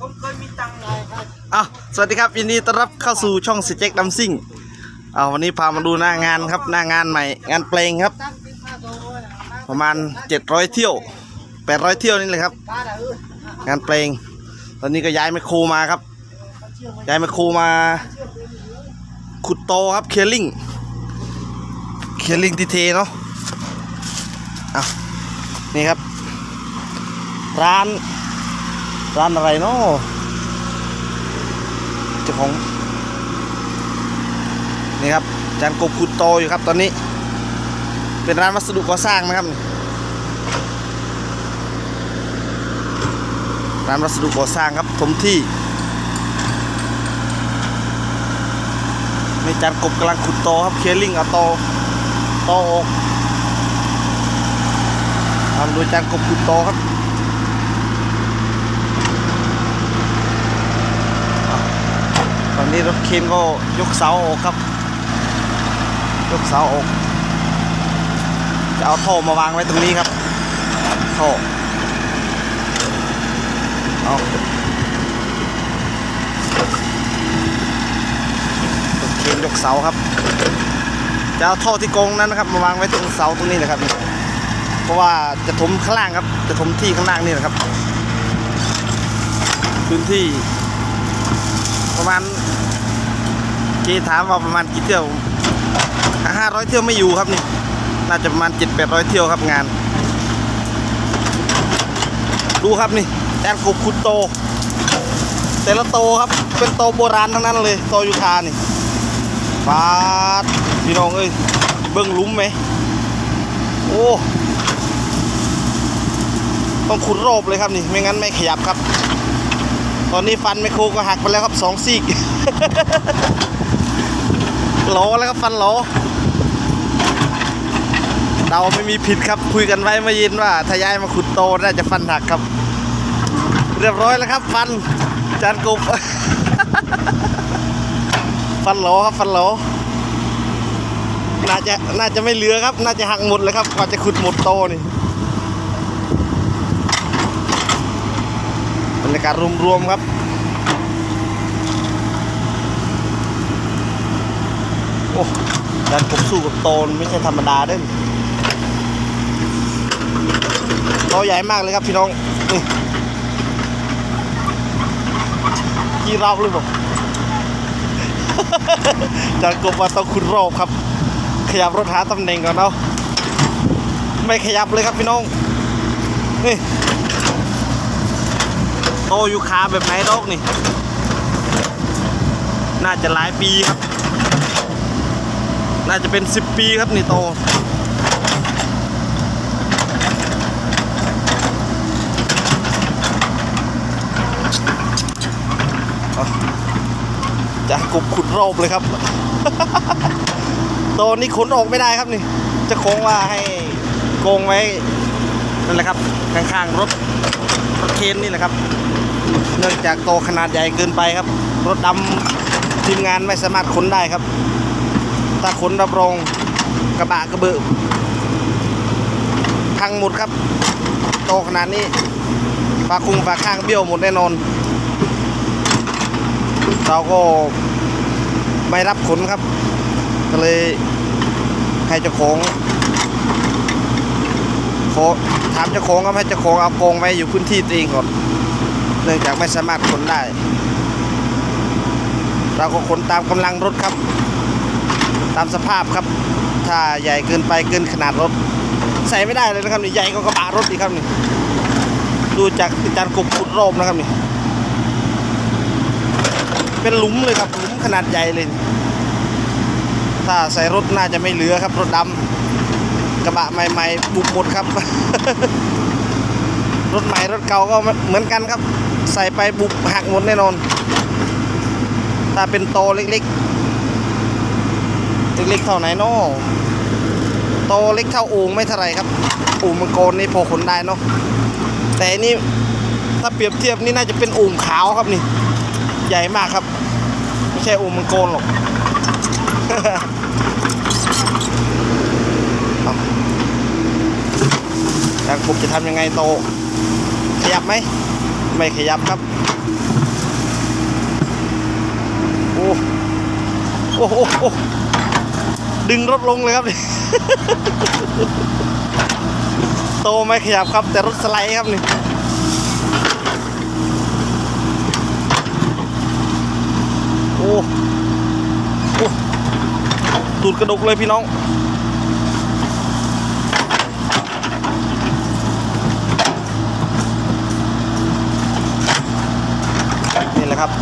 ผมเคยมีตังค์ไงครับอ้าวสวัสดีครับยินดีต้อนรับเข้าสู่ช่องสเจ็กดัมซิ่งอ้าววันนี้พามาดูหน้างานครับหน้างานใหม่ งานเพลงครับ ตั้งติดมาโซ่เลยนประมาณ 700 เที่ยว 800 เที่ยวนี่เลยครับ ป้าด่าเอองานเพลง ตอนนี้ก็ย้ายไมคโครมาครับ ย้ายไมคโครมาขุดโตครับเคลิงเคลิงทีเทเนาะอ้าวนี่ครับ ร้าน ร้านอะไรเนาะเจ้าของ นี่ครับจานกบขุดโตอยู่ครับตอนนี้ เป็นร้านวัสดุก่อสร้างนะครับ ร้านวัสดุก่อสร้างครับถมที่นี่จานกบกำลังขุดโตครับเคลิงเอาโตโตออกทำโดยจานกบขุดโตครับ ตอ นี้รถเคนก็ยกเสาออกครับ ยกเสาออก จะเอาท่อมาวางไว้ตรงนี้ครับท่อเอารถเคนยกเสาครับ จะเอาท่อที่กรงนั้นนะครับ มาวางไว้ตรงเสาตรงนี้นะครับ เพราะว่าจะถมข้างล่างครับ จะถมที่ข้างล่างนี่นะครับ พื้นที่ ประมาณเจถามว่าประมาณกี่เที่ยวห้าร้อยเที่ยวไม่อยู่ครับนี่ น่าจะประมาณเจ็ดแปดร้อยเที่ยวครับงาน ดูครับนี่แอนกบขุดโต แต่ละโตครับ เป็นโตโบราณทั้งนั้นเลยโตยูคานี่ฟาดพี่น้องเอ้ยเบิ้งลุ้มไหมโอ้ต้องขุดโรบเลยครับนี่ ไม่งั้นไม่ขยับครับ ตอนนี้ฟันไมโครก็หักไปแล้วครับสองซี่โลแล้วครับฟันโลเราไม่มีผิดครับคุยกันไว้เมื่อเย็นว่า ถ้าย้ายมาขุดโตน่าจะฟันหักครับ เรียบร้อยแล้วครับ ฟันจานกบฟันโลครับฟันโลน่าจะน่าจะไม่เหลือครับ น่าจะหักหมดเลยครับกว่าจะขุดหมดโตนี่บรรยากาศรวมๆครับ โอ้การกบสู้กับโตนไม่ใช่ธรรมดาเด้นโตใหญ่มากเลยครับพี่น้องนี่กี่รอบเลยบอกจานกบว่าต้องคุณรอบครับ ขยับรถหาตำแหน่งก่อนเนาะไม่ขยับเลยครับพี่น้องนี่ ตอยู่คาแบบไหนดอกนี่ น่าจะหลายปีครับ น่าจะเป็น 10 ปีครับนี่โตจะกบขุดรอบเลยครับโตนี่ขนออกไม่ได้ครับนี่ จะโค้งว่าให้โกงไว้นั่นแหละครับ ข้างๆรถรถเคนนี่แหละครับ เนื่องจากโตขนาดใหญ่เกินไปครับ รถดำทีมงานไม่สามารถขนได้ครับถ้าขนรับรองกระบะกระเบือพังหมดครับ โตขนาดนี้ฝาคุงฝาข้างเบี้ยวหมดแน่นอน เราก็ไม่รับขนครับ ก็เลยให้เจ้าของขอถามเจ้าของครับให้เจ้าของเอากงไว้อยู่พื้นที่ตัวเองก่อน เนื่องจากไม่สามารถขนได้ เราก็ขนตามกำลังรถครับ ตามสภาพครับ ถ้าใหญ่เกินไปเกินขนาดรถ ใส่ไม่ได้เลยนะครับนี่ใหญ่ก็กระบะรถอีครับนี่ดูจากจานกบขุดรอบนะครับนี่เป็นหลุมเลยครับหลุมขนาดใหญ่เลย ถ้าใส่รถน่าจะไม่เหลือครับ รถดำกระบะใหม่ ๆ บุกหมดครับ รถใหม่รถเก่าก็เหมือนกันครับ ใส่ไปบุกหักหมดแน่นอน ถ้าเป็นโตเล็กๆ เล็กๆเท่าไหนเนาะโตเล็กเท่าโอ่งไม่เท่าไรครับอ่งมังกรนี่พอขนได้เนาะแต่นี่ถ้าเปรียบเทียบนี่น่าจะเป็นอ่งขาวครับนี่ ใหญ่มากครับ ไม่ใช่อ่งมังกรหรอกเอาจางกจะทำยังไงโต ขยับไหม ไม่ขยับครับ โอ้โอ้โอ้ดึงรถลงเลยครับนี่โตไม่ขยับครับ แต่รถสไลด์ครับนี่โอ้โอ้ตูดกระดกเลยพี่น้อง นี่แหละ ครับ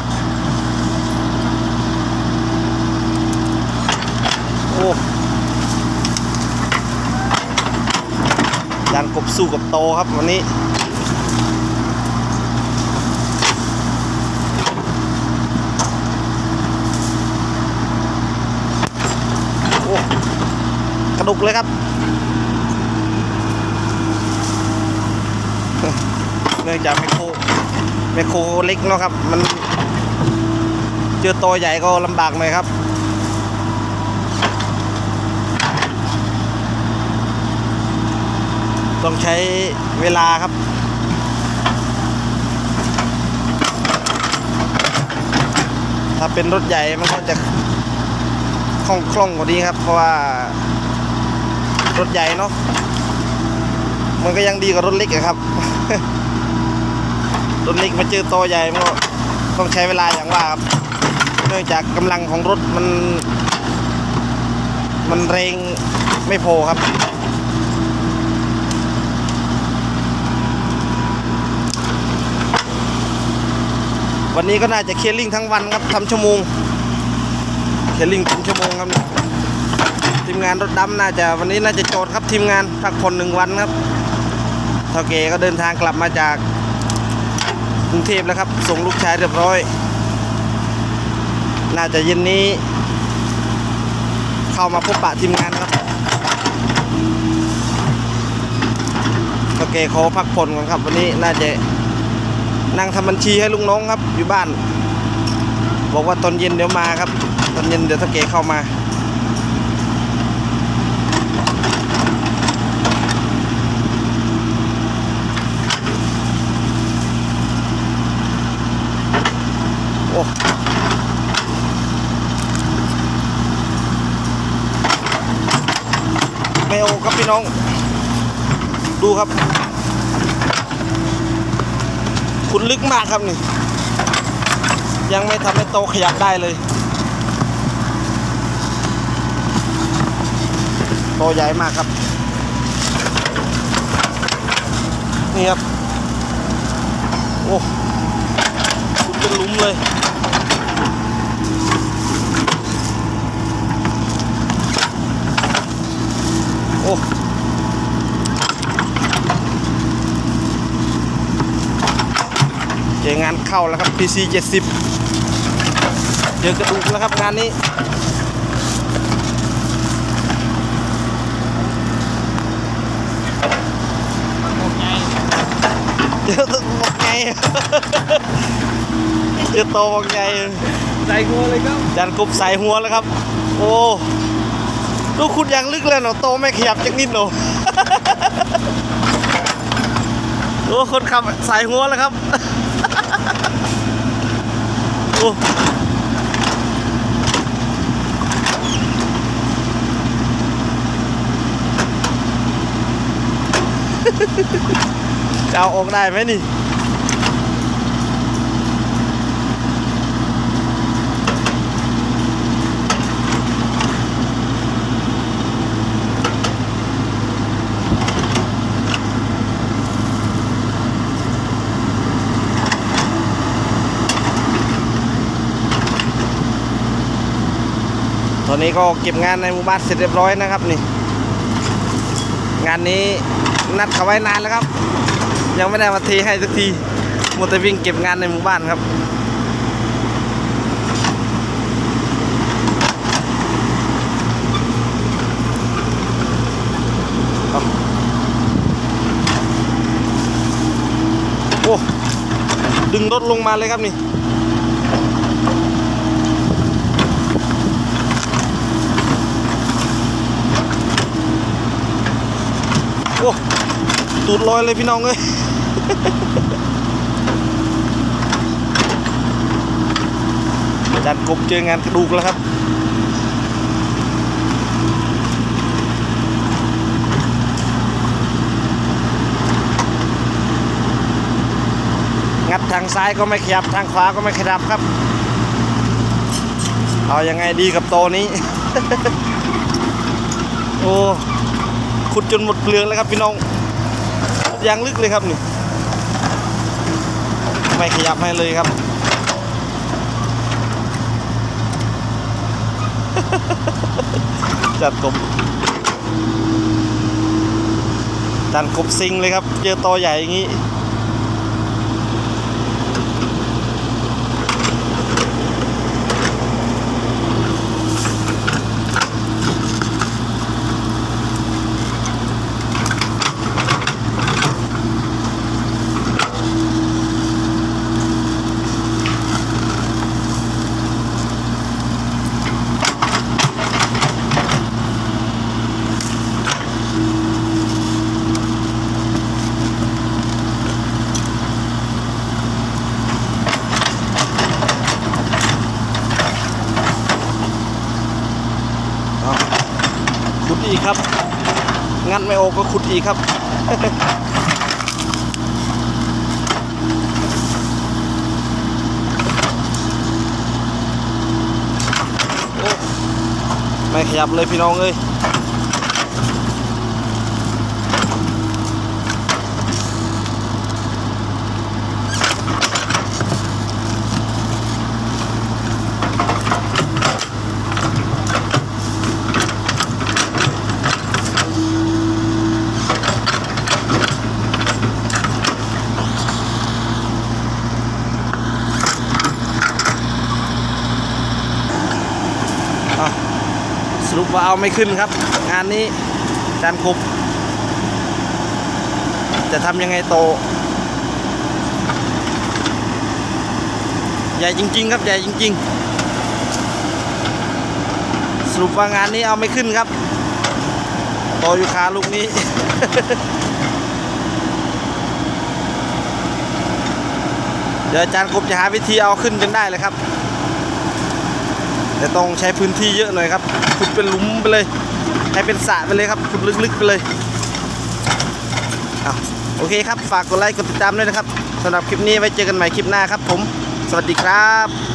โอ้ยานกบสู้กับโตครับวันนี้โอ้กระดุกเลยครับเนื่องจากไมโคร ไมโครเล็กเนาะครับ มันเจอตัวใหญ่ก็ลำบากหน่อยครับต้องใช้เวลาครับ ถ้าเป็นรถใหญ่มันก็จะคล่องคล่องกว่านี้ครับ เพราะว่ารถใหญ่เนาะ มันก็ยังดีกว่ารถเล็กอะครับ รถเล็กมาเจอตัวใหญ่มันก็ต้องใช้เวลาอย่างว่าครับเนื่องจากกำลังของรถมัน มันเรงไม่พอครับวันนี้ก็น่าจะเคลียร์ลิงทั้งวันครับทำชั่วโมง เคลียร์ลิงเป็นชั่วโมงครับ ทีมงานรถดำน่าจะวันนี้น่าจะโจทย์ครับทีมงานพักผ่อนหนึ่งวันครับเท่าเกก็เดินทางกลับมาจาก กรุงเทพแล้วครับ ส่งลูกชายเรียบร้อย น่าจะเย็นนี้ เข้ามาพบปะทีมงานครับเท่าเขอพักผ่อนก่อนครับ วันนี้น่าจะนั่งทำบัญชีให้ลุงน้องครับ อยู่บ้าน บอกว่าตอนเย็นเดี๋ยวมาครับ ตอนเย็นเดี๋ยวถ้าเกเข้ามา โอ้ไม่โอครับพี่น้อง ดูครับ คุณลึกมากครับนี่ ยังไม่ทำให้โตขยับได้เลยโตใหญ่มากครับ นี่ครับ โอ้คุณเป็นลุมเลย โอ้ เจองานเข้าแล้วครับ PC 70 เจอกระดูกแล้วครับงานนี้เจอตัวบอกไงเจอโตบอกไงใส่งัวเลยครับจานกบใส่หัวแล้วครับ โอ้ดูคุณยังลึกเลยเนาะโตไม่ขยับจักนิดเนาะโอ้คนขับใส่หัวแล้วครับ โอ้จะเอาออกได้ไหมนี่ ตอนนี้ก็เก็บงานในหมู่บ้านเสร็จเรียบร้อยนะครับนี่ งานนี้นัดเขาไว้นานแล้วครับ ยังไม่ได้มาเทให้สักทีมัวแต่วิ่งเก็บงานในหมู่บ้านครับโอ้ดึงรถลงมาเลยครับนี่ สูตรลอยเลยพี่น้องเอ้ยจันกบเจองานกระดูกแล้วครับงัดทางซ้ายก็ไม่ขยับทางขวาก็ไม่ขยับครับ เอาอยัางไงดีกับโตนี้ โอ้ขุดจนหมดเปลือกแล้วครับพี่น้อง ยางลึกเลยครับนี่ไม่ขยับให้เลยครับ จัดกบจัดกบซิงเลยครับ เจอตอใหญ่อย่างนี้ ครับ งัดไม่โอก็ขุดอีกครับ ไม่ขยับเลยพี่น้องเอ้ย สรุปว่าเอาไม่ขึ้นครับ งานนี้จานคุบจะทำยังไงโต ใหญ่จริง ๆ ครับ ใหญ่จริง ๆ สรุปว่างานนี้เอาไม่ขึ้นครับ โตอยู่คาลูกนี้เดี๋ยวอาจารย์กบจะหาวิธีเอาขึ้นจนได้เลยครับ แต่ต้องใช้พื้นที่เยอะหน่อยครับขุดเป็นหลุมไปเลย ให้เป็นสระไปเลยครับขุดลึกๆไปเลยเอาโอเคครับ ฝากกดไลค์กดติดตามด้วยนะครับสำหรับคลิปนี้ไว้เจอกันใหม่คลิปหน้าครับผม สวัสดีครับ